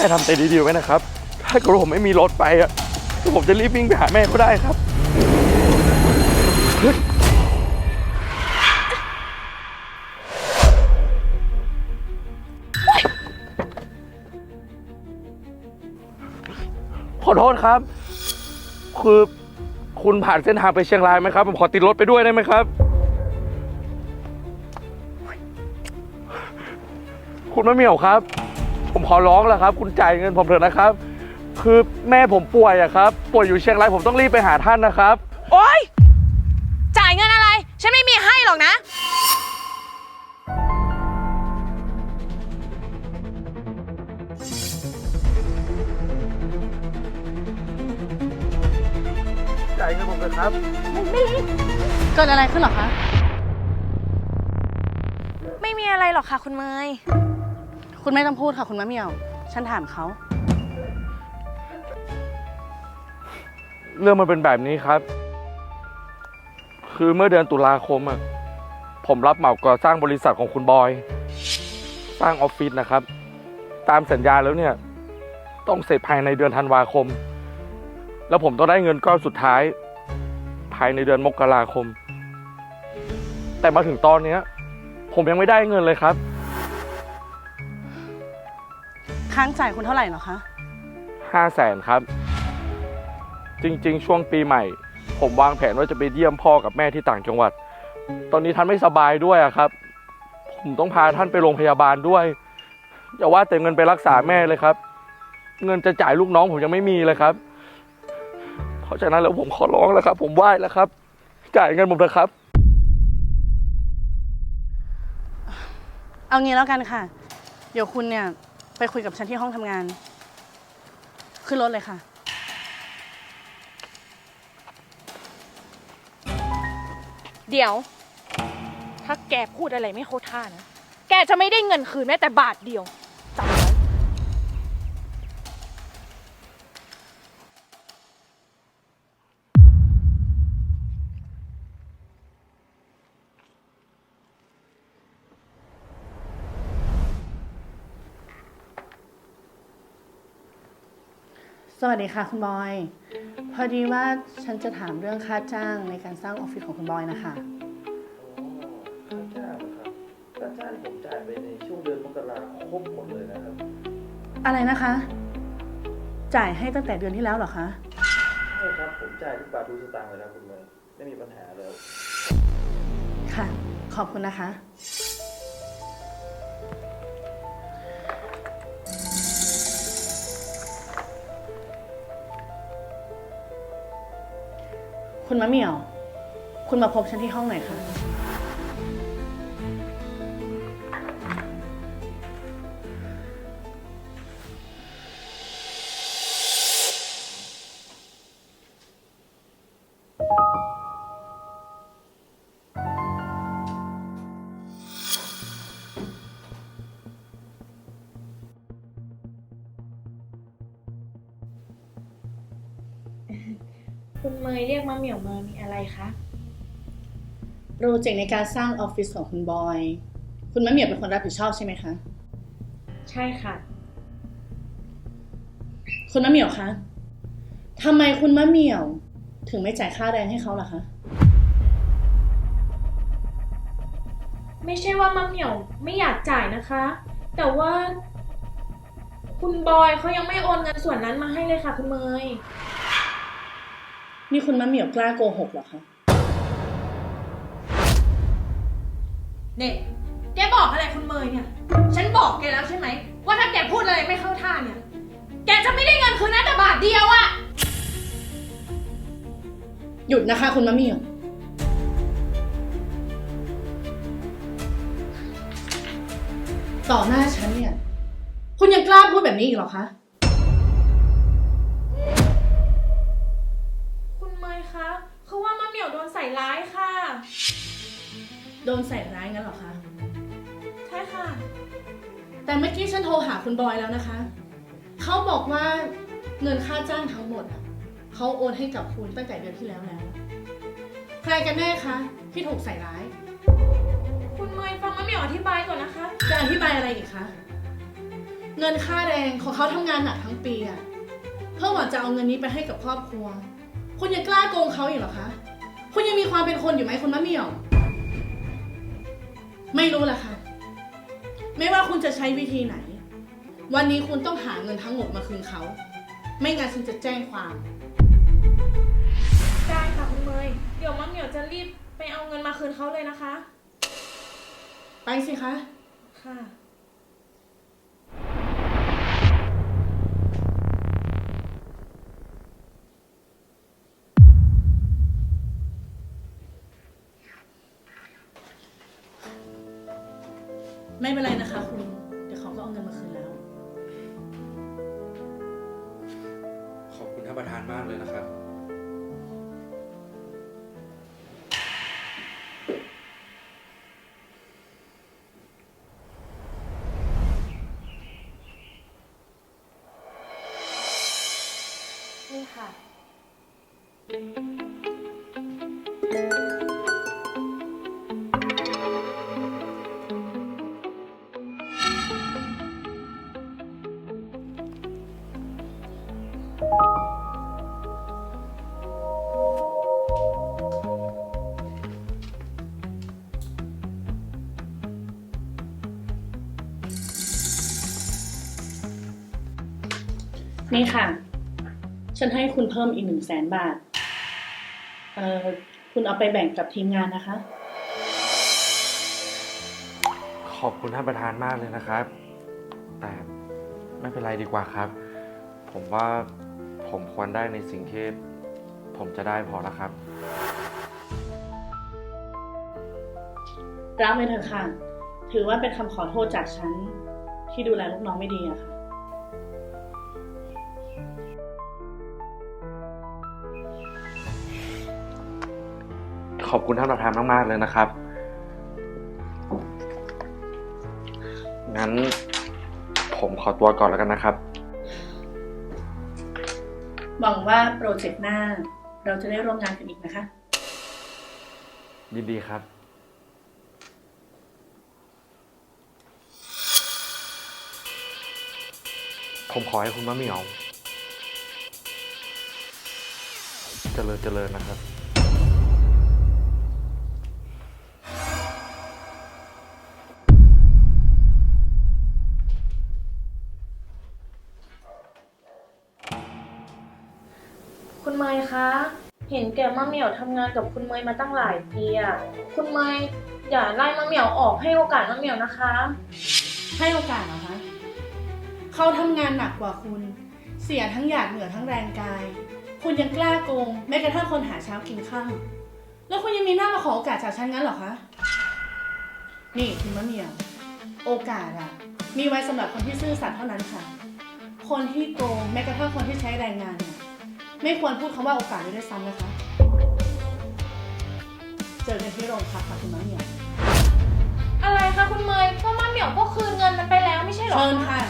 ม่ทำใจดีๆไว้นะครับ ถ้าเกิดผมไม่มีรถไปอะผมจะรีบวิ่งไปหาแม่ก็ได้ครับ ขอโทษครับ คือคุณผ่านเส้นทางไปเชียงรายไหมครับ ผมขอติดรถไปด้วยได้ไหมครับ คุณมะเหมี่ยวครับ ผมขอร้องแล้วครับ คุณจ่ายเงินผมเถอะนะครับ คือแม่ผมป่วยอะครับ ป่วยอยู่เชียงรายผมต้องรีบไปหาท่านนะครับ โอ๊ย จ่ายเงินอะไร ฉันไม่มีให้หรอกนะ จ่ายเงินผมเถอะครับ เกิดอะไรขึ้นเหรอคะ ไม่มีอะไรหรอกค่ะ คุณเมย คุณไม่ต้องพูดค่ะ คุณมะเหมี่ยว ฉันถามเขา เรื่องมันเป็นแบบนี้ครับ คือเมื่อเดือนตุลาคมอะผมรับเหมาก่อสร้างบริษัทของคุณบอย สร้างออฟฟิศนะครับ ตามสัญญาแล้วเนี่ย ต้องเสร็จภายในเดือนธันวาคม แล้วผมต้องได้เงินก้อนสุดท้าย ภายในเดือนมกราคม แต่มาถึงตอนเนี้ย ผมยังไม่ได้เงินเลยครับ ค้างจ่ายคุณเท่าไหร่เหรอคะ ห้าแสนครับ จริงๆ ช่วงปีใหม่ ผมวางแผนว่าจะไปเยี่ยมพ่อกับแม่ที่ต่างจังหวัด ตอนนี้ท่านไม่สบายด้วยอะครับ ผมต้องพาท่านไปโรงพยาบาลด้วย อย่าว่าแต่เงินไปรักษาแม่เลยครับ เงินจะจ่ายลูกน้องผมยังไม่มีเลยครับ เพราะฉะนั้นแล้วผมขอร้องแล้วครับ ผมไหว้แล้วครับ จ่ายเงินผมเถอะครับ เอางี้แล้วกันค่ะ เดี๋ยวคุณเนี่ย ไปคุยกับฉันที่ห้องทำงาน ขึ้นรถเลยค่ะ เดี๋ยว ถ้าแกพูดอะไรไม่เข้าท่านะ แกจะไม่ได้เงินคืนแม้แต่บาทเดียว สวัสดีค่ะคุณบอย พอดีว่าฉันจะถามเรื่องค่าจ้างในการสร้างออฟฟิศของคุณบอยนะคะ ค่าจ้างครับค่าจ้างผมจ่ายไปในช่วงเดือนมกราคมหมดเลยนะครับ อะไรนะคะ จ่ายให้ตั้งแต่เดือนที่แล้วเหรอคะ ใช่ครับ ผมจ่ายทุกบาททุกสตางค์เลยครับคุณเมย์ไม่มีปัญหาเลย ค่ะ ขอบคุณนะคะ คุณมะเหมี่ยว คุณมาพบฉันที่ห้องหน่อยค่ะ คุณเมยเรียกมาเหมี่ยวมามีอะไรคะ โปรเจกต์ในการสร้างออฟฟิศของคุณบอย คุณมะเหมี่ยวเป็นคนรับผิดชอบใช่ไหมคะ ใช่ค่ะ คุณมะเหมี่ยวคะทำไมคุณมะเหมี่ยว ถึงไม่จ่ายค่าแรงให้เขาล่ะคะ ไม่ใช่ว่ามะเหมี่ยวไม่อยากจ่ายนะคะ แต่ว่า คุณบอยเขายังไม่โอนเงินส่วนนั้นมาให้เลยค่ะ คุณเมย นี่คุณมะเหมี่ยวกล้าโกหกเหรอคะ เนี่ยแกบอกอะไรคุณเมยเนี่ย ฉันบอกแกแล้วใช่ไหม ว่าถ้าแกพูดอะไรไม่เข้าท่าเนี่ย แกจะไม่ได้เงินคืนแม้แต่บาทเดียวอะหยุดนะคะ คุณมะเหมี่ยว ต่อหน้าฉันเนี่ย คุณยังกล้าพูดแบบนี้อีกเหรอคะ ส่ร้ายค่ะ โดนใส่ร้ายงั้นเหรอคะ ใช่ค่ะ แต่เมื่อกี้ฉันโทรหาคุณบอยแล้วนะคะ เขาบอกว่าเงินค่าจ้างทั้งหมดอะเขาโอนให้กับคุณตั้งแต่เดือนที่แล้วแล้ว ใครกันแน่คะที่ถูกใส่ร้าย คุณเมยฟังมะเหมี่ยวอธิบายก่อนนะคะ จะอธิบายอะไรอีกคะ เงินค่าแรงของเขาทำงานหนักทั้งปีอะเพื่อหวังจะเอาเงินนี้ไปให้กับครอบครัว คุณยังกล้าโกงเขาอีกเหรอคะ คุณยังมีความเป็นคนอยู่ไหมคุณมะเหมี่ยว ไม่รู้ละค่ะ ไม่ว่าคุณจะใช้วิธีไหน วันนี้คุณต้องหาเงินทั้งหมดมาคืนเขา ไม่งั้นฉันจะแจ้งความ ได้ค่ะคุณเมยเดี๋ยวมะเหมียวจะรีบไปเอาเงินมาคืนเขาเลยนะคะ ไปสิคะ ค่ะ ไม่เป็นไรนะคะ คุณ เดี๋ยวเขาก็เอาเงินมาคืนแล้ว ขอบคุณท่านประธานมากเลยนะครับ นี่ค่ะ นี่ค่ะ ฉันให้คุณเพิ่มอีกหนึ่งแสนบาท เอ่อ คุณเอาไปแบ่งกับทีมงานนะคะ ขอบคุณท่านประธานมากเลยนะครับ แต่ไม่เป็นไรดีกว่าครับ ผมว่าผมควรได้ในสิ่งที่ผมจะได้พอแล้วครับ รับไปเถอะค่ะ ถือว่าเป็นคำขอโทษจากฉันที่ดูแลลูกน้องไม่ดีอะค่ะ ขอบคุณท่านประธานมากๆเลยนะครับ งั้นผมขอตัวก่อนแล้วกันนะครับ หวังว่าโปรเจกต์หน้า เราจะได้ร่วมงานกันอีกนะคะ ยินดีครับ ผมขอให้คุณมะเหมียว เจริญเจริญนะครับ เมยคะ เห็นแก่มะเหมี่ยวทำงานกับคุณเมยมาตั้งหลายปีอะคุณเมยอย่าไล่มะเหมี่ยวออกให้โอกาสมะเหมี่ยวนะคะ ให้โอกาสเหรอคะเขาทำงานหนักกว่าคุณ เสียทั้งหยาดเหงื่อทั้งแรงกาย คุณยังกล้าโกงแม้กระทั่งคนหาเช้ากินข้าแล้วคุณยังมีหน้ามาขอโอกาสจากฉันงั้นเหรอคะ นี่คุณมะเหมี่ยว โอกาสอะมีไว้สำหรับคนที่ซื่อสัตย์เท่านั้นค่ะ คนที่โกงแม้กระทั่งคนที่ใช้แรงงานเนี่ย ไม่ควรพูดคำว่าโอกาสด้วยซ้ำนะคะ เจอกันที่โรงพักค่ะคุณมะเหมียวอะไรคะคุณเมยก็มะเหมียวก็คืนเงินมันไปแล้วไม่ใช่เหรอ เชิญค่ะ